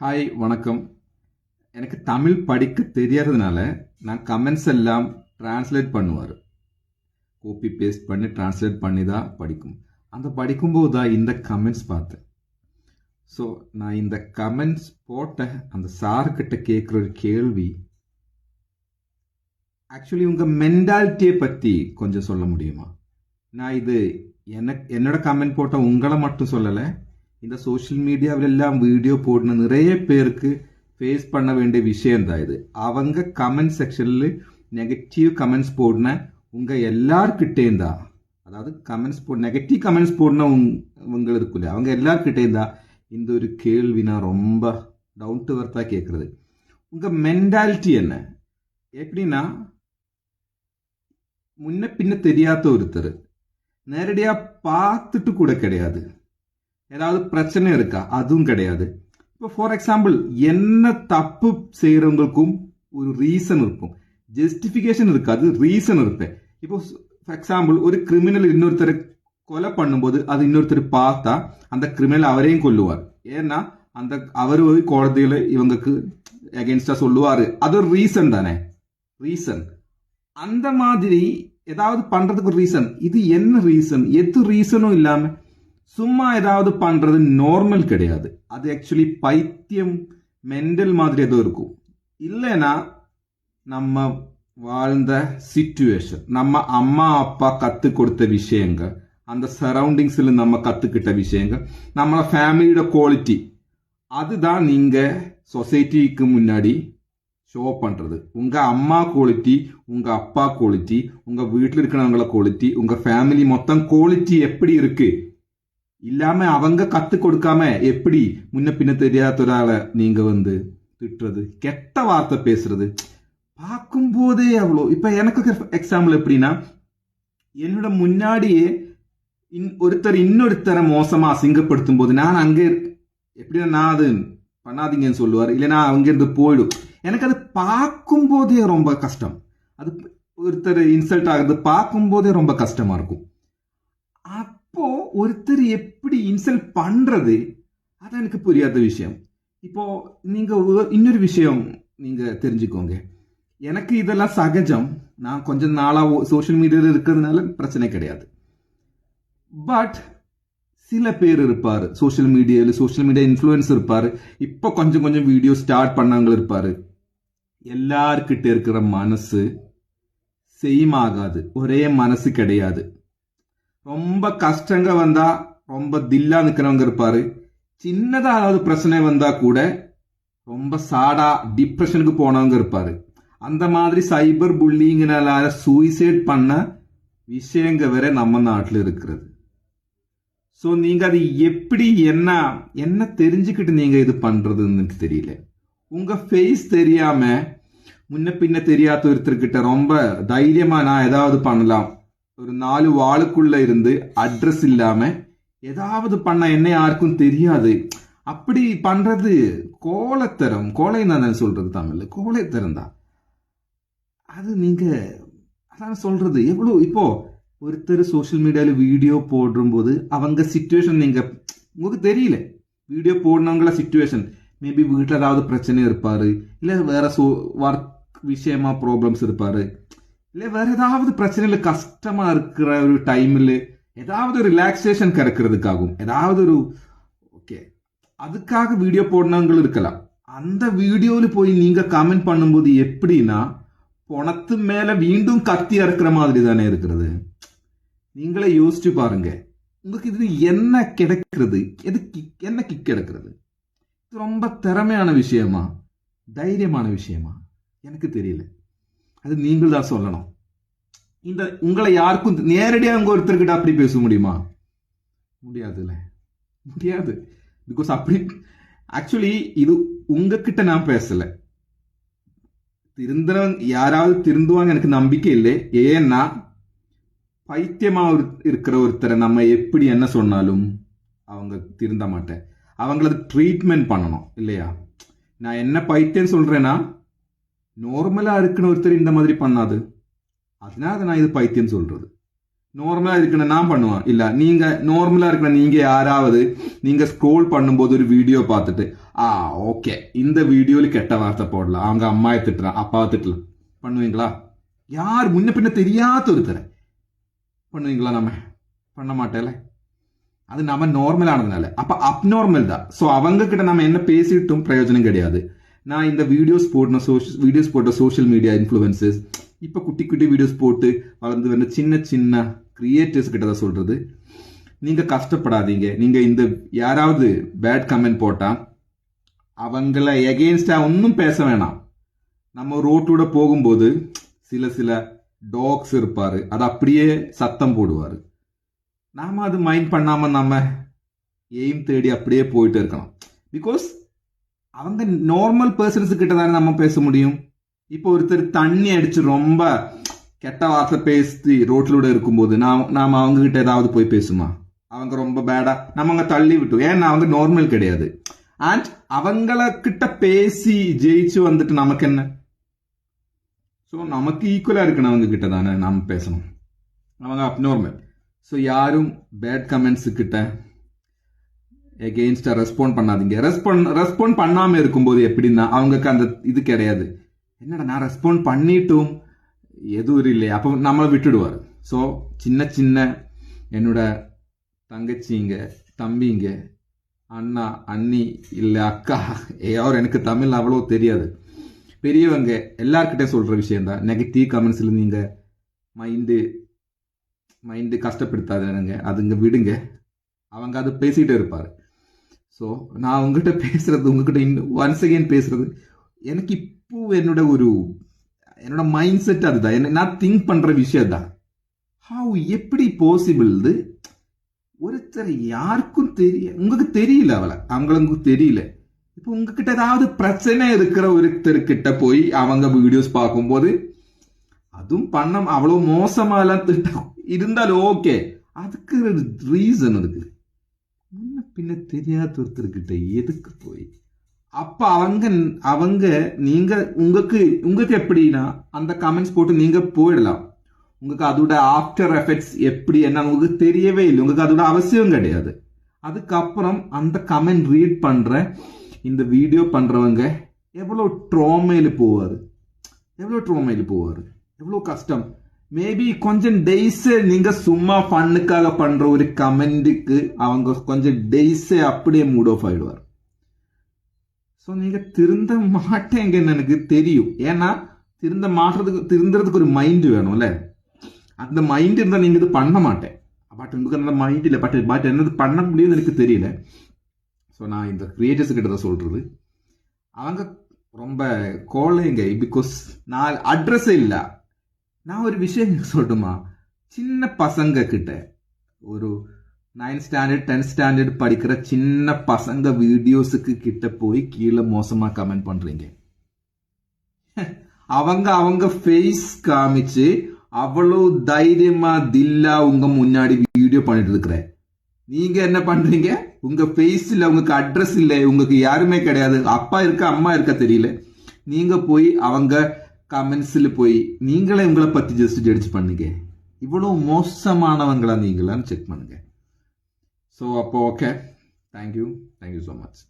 Hi வணக்கம். எனக்கு தமிழ் படிக்க தெரியாததுனால நான் கமெண்ட்ஸ் எல்லாம் டிரான்ஸ்லேட் பண்ணுவார். கோப்பி பேஸ்ட் பண்ணி டிரான்ஸ்லேட் பண்ணி தான் படிக்கும். அந்த படிக்கும்போது தான் இந்த கமெண்ட்ஸ் பார்த்தேன். ஸோ நான் இந்த கமெண்ட்ஸ் போட்ட அந்த சார்கிட்ட கேட்குற ஒரு கேள்வி ஆக்சுவலி உங்கள் மென்டாலிட்டியை பற்றி கொஞ்சம் சொல்ல முடியுமா? நான் இது எனக்கு என்னோட கமெண்ட் போட்ட உங்களை மட்டும் சொல்லலை இந்த சோஷியல் மீடியாவிலெல்லாம் வீடியோ போடுன நிறைய பேருக்கு ஃபேஸ் பண்ண வேண்டிய விஷயம் தான் இது. அவங்க கமெண்ட் செக்ஷனில் நெகட்டிவ் கமெண்ட்ஸ் போடின உங்கள் எல்லார்கிட்டேயும் தான். அதாவது கமெண்ட்ஸ் போ நெகட்டிவ் கமெண்ட்ஸ் போடின உங்க இருக்குல்ல அவங்க எல்லார்கிட்டேயும் தான். இந்த ஒரு கேள்வி நான் ரொம்ப டவுன் டு வர்த்தாக கேட்குறது உங்கள் மென்டாலிட்டி என்ன? எப்படின்னா முன்ன பின்ன தெரியாத ஒருத்தர் நேரடியாக பார்த்துட்டு கூட கிடையாது. ஏதாவது பிரச்சனை இருக்கா? அதுவும் கிடையாது. இப்போ ஃபார் எக்ஸாம்பிள் என்ன தப்பு செய்கிறவங்களுக்கும் ஒரு ரீசன் இருக்கும். ஜஸ்டிஃபிகேஷன் இருக்காது ரீசன் இருப்பேன். இப்போ ஃபார் எக்ஸாம்பிள் ஒரு கிரிமினல் இன்னொருத்தரை கொலை பண்ணும்போது அது இன்னொருத்தர் பார்த்தா அந்த கிரிமினல் அவரையும் கொல்லுவார். ஏன்னா அந்த அவர் ஒரு கோடதியில் இவங்களுக்கு அகேன்ஸ்டா சொல்லுவார். அது ஒரு ரீசன் தானே? ரீசன் அந்த மாதிரி ஏதாவது பண்ணுறதுக்கு ஒரு ரீசன் இது என்ன ரீசன் எது ரீசனும் இல்லாமல் சும்மா ஏதாவது பண்றது நார்மல் கிடையாது. அது ஆக்சுவலி பைத்தியம் மென்டல் மாதிரி ஏதோ இருக்கும். இல்லைன்னா நம்ம வாழ்ந்த சிச்சுவேஷன் நம்ம அம்மா அப்பா கத்து கொடுத்த விஷயங்கள் அந்த சரௌண்டிங்ஸில் நம்ம கத்துக்கிட்ட விஷயங்கள் நம்மளோட ஃபேமிலியோட குவாலிட்டி அதுதான் நீங்க சொசைட்டிக்கு முன்னாடி ஷோ பண்றது. உங்க அம்மா குவாலிட்டி உங்க அப்பா குவாலிட்டி உங்க வீட்டில் இருக்கிறவங்கள குவாலிட்டி உங்க ஃபேமிலி மொத்தம் குவாலிட்டி எப்படி இருக்கு? இல்லாம அவங்க கத்து கொடுக்காம எப்படி முன்ன பின்ன தெரியாத ஒராளை நீங்க வந்து திட்டுறது? கெட்ட வார்த்தை பேசுறது. பார்க்கும்போதே அவ்வளோ. இப்ப எனக்கு எக்ஸாம்பிள் எப்படின்னா என்னோட முன்னாடியே ஒருத்தர் இன்னொருத்தரை மோசமா அசிங்கப்படுத்தும் போது நான் அங்கே எப்படின்னா நான் அது பண்ணாதீங்கன்னு சொல்லுவார். இல்லைன்னா அங்கிருந்து போயிடும். எனக்கு அது பார்க்கும் போதே ரொம்ப கஷ்டம். அது ஒருத்தர் இன்சல்ட் ஆகுறது பார்க்கும் போதே ரொம்ப கஷ்டமா இருக்கும். இப்போ ஒருத்தர் எப்படி இன்சல்ட் பண்றது அது எனக்கு புரியாத விஷயம். இப்போ நீங்க இன்னொரு விஷயம் நீங்க தெரிஞ்சுக்கோங்க. எனக்கு இதெல்லாம் சகஜம். நான் கொஞ்சம் நாளாக சோஷியல் மீடியாவில் இருக்கிறதுனால பிரச்சனை கிடையாது. பட் சில பேர் இருப்பார். சோஷியல் மீடியாவில் சோஷியல் மீடியா இன்ஃப்ளூயன்ஸ் இருப்பார். இப்போ கொஞ்சம் கொஞ்சம் வீடியோ ஸ்டார்ட் பண்ணவங்க இருப்பார். எல்லார்கிட்ட இருக்கிற மனசு சேம் ஆகாது. ஒரே மனசு கிடையாது. ரொம்ப கஷ்டங்க வந்தா ரொம்ப தில்லா நிக்கிறவங்க இருப்பாரு. சின்னதா ஏதாவது பிரச்சனை வந்தா கூட ரொம்ப சாடா டிப்ரெஷனுக்கு போனவங்க இருப்பாரு. அந்த மாதிரி சைபர் புல்லிங்கனால சூசைட் பண்ண விஷயங்க வேற நம்ம நாட்டில் இருக்கிறது. ஸோ நீங்க அது எப்படி என்ன என்ன தெரிஞ்சுக்கிட்டு நீங்க இது பண்ணுறதுன்னு தெரியல. உங்க ஃபேஸ் தெரியாம முன்ன பின்ன தெரியாத ஒருத்தர்கிட்ட ரொம்ப தைரியமா நான் ஏதாவது பண்ணலாம். ஒரு நாலு வாளுக்குள்ள இருந்து அட்ரஸ் இல்லாம ஏதாவது பண்ண என்ன யாருக்கும் தெரியாது. அப்படி பண்றது கோலத்தரம் கோலை தான் சொல்றது தமிழ்ல கோலைத்தரம் தான். அது நீங்க அதான் சொல்றது. எவ்வளவு இப்போ ஒருத்தர் சோஷியல் மீடியாவில் வீடியோ போடும்போது அவங்க சுச்சுவேஷன் நீங்க உங்களுக்கு தெரியல. வீடியோ போடணுங்கள சுச்சுவேஷன் மேபி வீட்டில் ஏதாவது பிரச்சனை இருப்பாரு. இல்லை வேற சோ ஒர்க் விஷயமா ப்ராப்ளம்ஸ் இருப்பார். இல்லை வேற ஏதாவது பிரச்சனையில் கஷ்டமா இருக்கிற ஒரு டைமில் ஏதாவது ரிலாக்ஸேஷன் கிடைக்கிறதுக்காகும் ஏதாவது ஒரு ஓகே அதுக்காக வீடியோ போடணுங்களும் இருக்கலாம். அந்த வீடியோவில் போய் நீங்கள் கமெண்ட் பண்ணும்போது எப்படின்னா பணத்து மேலே மீண்டும் கத்தி இறக்குற மாதிரி தானே இருக்கிறது. நீங்களே யோசிச்சு பாருங்க. உங்களுக்கு இது என்ன கிடைக்கிறது? எது கிக் என்ன கிக் கிடைக்கிறது இது ரொம்ப திறமையான விஷயமா? தைரியமான விஷயமா? எனக்கு தெரியல. அது நீங்கள் தான் சொல்லணும். இந்த உங்களை யாருக்கும் நேரடியாக உங்க ஒருத்தர்கிட்ட அப்படி பேச முடியுமா? முடியாதுல்ல. முடியாது. பிகாஸ் அப்படி ஆக்சுவலி இது உங்ககிட்ட நான் பேசலை. திருந்தவங்க யாராவது திருந்துவாங்க எனக்கு நம்பிக்கை இல்லை. ஏன்னா ஒரு இருக்கிற ஒருத்தரை நம்ம எப்படி என்ன சொன்னாலும் அவங்க திருந்த மாட்டேன். அவங்களது ட்ரீட்மெண்ட் பண்ணணும் இல்லையா? நான் என்ன பைத்தியம் சொல்கிறேன்னா நார்மலா இருக்கிற ஒருத்தர் இந்த மாதிரி பண்ணாது. அதனால நான் இது பைத்தியம் சொல்றது. நார்மலா இருக்கிற நான் பண்ணுவேன். இல்ல நீங்க நார்மலா இருக்கிற நீங்க யாராவது நீங்க ஸ்க்ரோல் பண்ணும்போது ஒரு வீடியோ பார்த்துட்டு ஆ ஓகே இந்த வீடியோல கெட்ட வார்த்தை போடலாம். அவங்க அம்மாயை திட்டுறான் அப்பாவை திட்டலாம். பண்ணுவீங்களா? யார் முன்ன பின்ன தெரியாத ஒருத்தரை. பண்ணுவீங்களா நம்ம? பண்ண மாட்டேல. அது நம்ம நார்மலானதுனால அப்ப அப்நார்மல் தான். ஸோ அவங்க கிட்ட நம்ம என்ன பேசிட்டும் பிரயோஜனம் கிடையாது. நான் இந்த வீடியோஸ் போடணும் சோஷியல் வீடியோஸ் போட்ட சோஷியல் மீடியா இன்ஃப்ளூயன்சஸ் இப்போ குட்டி குட்டி வீடியோஸ் போட்டு வளர்ந்து வந்த சின்ன சின்ன கிரியேட்டர்ஸ் கிட்ட தான் சொல்கிறது நீங்கள் கஷ்டப்படாதீங்க. நீங்கள் இந்த யாராவது பேட் கமெண்ட் போட்டால் அவங்கள எகெயின்ஸ்டாக ஒன்றும் பேச வேணாம். நம்ம ரோட்டோட போகும்போது சில சில டாக்ஸ் இருப்பார். அது அப்படியே சத்தம் போடுவார். நாம் அது மைண்ட் பண்ணாமல் நம்ம எய்ம் தேடி அப்படியே போயிட்டு இருக்கணும் பிகாஸ் அவங்க நார்மல் பர்சன்ஸ் கிட்ட தானே நம்ம பேச முடியும்? இப்போ ஒருத்தர் தண்ணி அடிச்சு ரொம்ப கெட்ட வார்த்தை பேசி ரோட்லூட இருக்கும்போது நான் நாம அவங்க கிட்ட ஏதாவது போய் பேசுமா? அவங்க ரொம்ப பேடா நம்ம அங்கே தள்ளி விட்டோம். ஏன்னா அவங்க நார்மல் கிடையாது. அண்ட் அவங்கள கிட்ட பேசி ஜெயிச்சு வந்துட்டு நமக்கு என்ன? ஸோ நமக்கு ஈக்குவலாக இருக்கணும் அவங்க கிட்ட தானே நாம் பேசணும். அவங்க அப்நார்மல் ஸோ யாரும் பேட் கமெண்ட்ஸு கிட்ட எகெயின்ஸ்டா ரெஸ்பாண்ட் பண்ணாதீங்க. ரெஸ்பாண்ட் ரெஸ்பாண்ட் பண்ணாம இருக்கும்போது எப்படின்னா அவங்களுக்கு அந்த இது கிடையாது. என்னடா நான் ரெஸ்பாண்ட் பண்ணிட்டும் எதுவும் இல்லையா. அப்போ நம்மளை விட்டுடுவார். ஸோ சின்ன சின்ன என்னோட தங்கச்சிங்க தம்பிங்க அண்ணா அண்ணி இல்லை அக்கா யாரும் எனக்கு தமிழ் அவ்வளோ தெரியாது. பெரியவங்க எல்லார்கிட்டே சொல்கிற விஷயந்தான் நெகட்டிவ் கமெண்ட்ஸில் நீங்கள் மைண்டு மைண்டு கஷ்டப்படுத்தாதுங்க. அதுங்க விடுங்க. அவங்க அது பேசிகிட்டே இருப்பார். ஸோ நான் உங்ககிட்ட பேசுகிறது உங்ககிட்ட இன்னும் ஒன்ஸ் அகெயின் பேசுகிறது எனக்கு இப்போ என்னோட ஒரு என்னோட மைண்ட் செட் அதுதான். என்ன நான் திங்க் பண்ணுற விஷயம் தான் ஹவு எப்படி பாசிபிள்து ஒருத்தர் யாருக்கும் தெரிய உங்களுக்கு தெரியல அவளை. அவங்களுக்கு தெரியல. இப்போ உங்ககிட்ட ஏதாவது பிரச்சனை இருக்கிற ஒருத்தர்கிட்ட போய் அவங்க வீடியோஸ் பார்க்கும்போது அதுவும் பண்ண அவ்வளோ மோசமாக எல்லாம் திட்டம் இருந்தாலும் ஓகே அதுக்கு ரீசன் இருக்குது முன்ன பின்ன தெரியாத ஒருத்தர்கிட்ட எதுக்கு போய்? அப்போ அவங்க அவங்க நீங்கள் உங்களுக்கு உங்களுக்கு எப்படின்னா அந்த கமெண்ட்ஸ் போட்டு நீங்கள் போயிடலாம். உங்களுக்கு அதோட ஆஃப்டர் எஃபெக்ட்ஸ் எப்படி என்ன உங்களுக்கு தெரியவே இல்லை. உங்களுக்கு அதோட அவசியம் கிடையாது. அதுக்கப்புறம் அந்த கமெண்ட் ரீட் பண்ணுற இந்த வீடியோ பண்ணுறவங்க எவ்வளோ ட்ரோமையில் போவார்? எவ்வளோ ட்ரோமையில் போவாரு? எவ்வளோ கஷ்டம்? மேபி கொஞ்சம் டேஸ் நீங்க சும்மா ஃபன்னுக்காக பண்ற ஒரு கமெண்ட்டுக்கு அவங்க கொஞ்சம் டேஸே அப்படியே மூட் ஆஃப் ஆயிடுவார். ஸோ நீங்க திருந்த மாட்டேங்கன்னு எனக்கு தெரியும். ஏன்னா திருந்த மாட்டுறதுக்கு திருந்துறதுக்கு ஒரு மைண்ட் வேணும்ல. அந்த மைண்ட் இருந்தால் நீங்க இது பண்ண மாட்டேன். பட் உங்களுக்கு அந்த மைண்ட் இல்லை. பட் பட் என்னது பண்ண முடியும்னு எனக்கு தெரியல. ஸோ நான் இந்த கிரியேட்டர்ஸ் கிட்ட தான் சொல்றது. அவங்க ரொம்ப கோலைங்க பிகாஸ் நான் அட்ரஸ் இல்லை. நான் ஒரு விஷயம் சொல்லட்டுமா? சின்ன பசங்க கிட்ட ஒரு நைன்த் ஸ்டாண்டர்ட் டென்த் ஸ்டாண்டர்ட் படிக்கிற சின்ன பசங்க வீடியோஸுக்கு கிட்ட போய் கீழே மோசமா கமெண்ட் பண்றீங்க. அவங்க அவங்க ஃபேஸ் காமிச்சு அவ்வளோ தைரியமா தில்லா உங்க முன்னாடி வீடியோ பண்ணிட்டு இருக்கிற நீங்க என்ன பண்றீங்க? உங்க ஃபேஸ் இல்லை உங்களுக்கு அட்ரஸ் இல்லை உங்களுக்கு யாருமே கிடையாது. அப்பா இருக்க அம்மா இருக்க தெரியல. நீங்க போய் அவங்க கமெண்ட்ஸில் போய் நீங்களே உங்களை பற்றி ஜஸ்ட் ஜட்ஜ் பண்ணுங்க. இவ்வளோ மோசமானவங்களா நீங்களான்னு செக் பண்ணுங்க. ஸோ அப்போ okay thank you thank you so much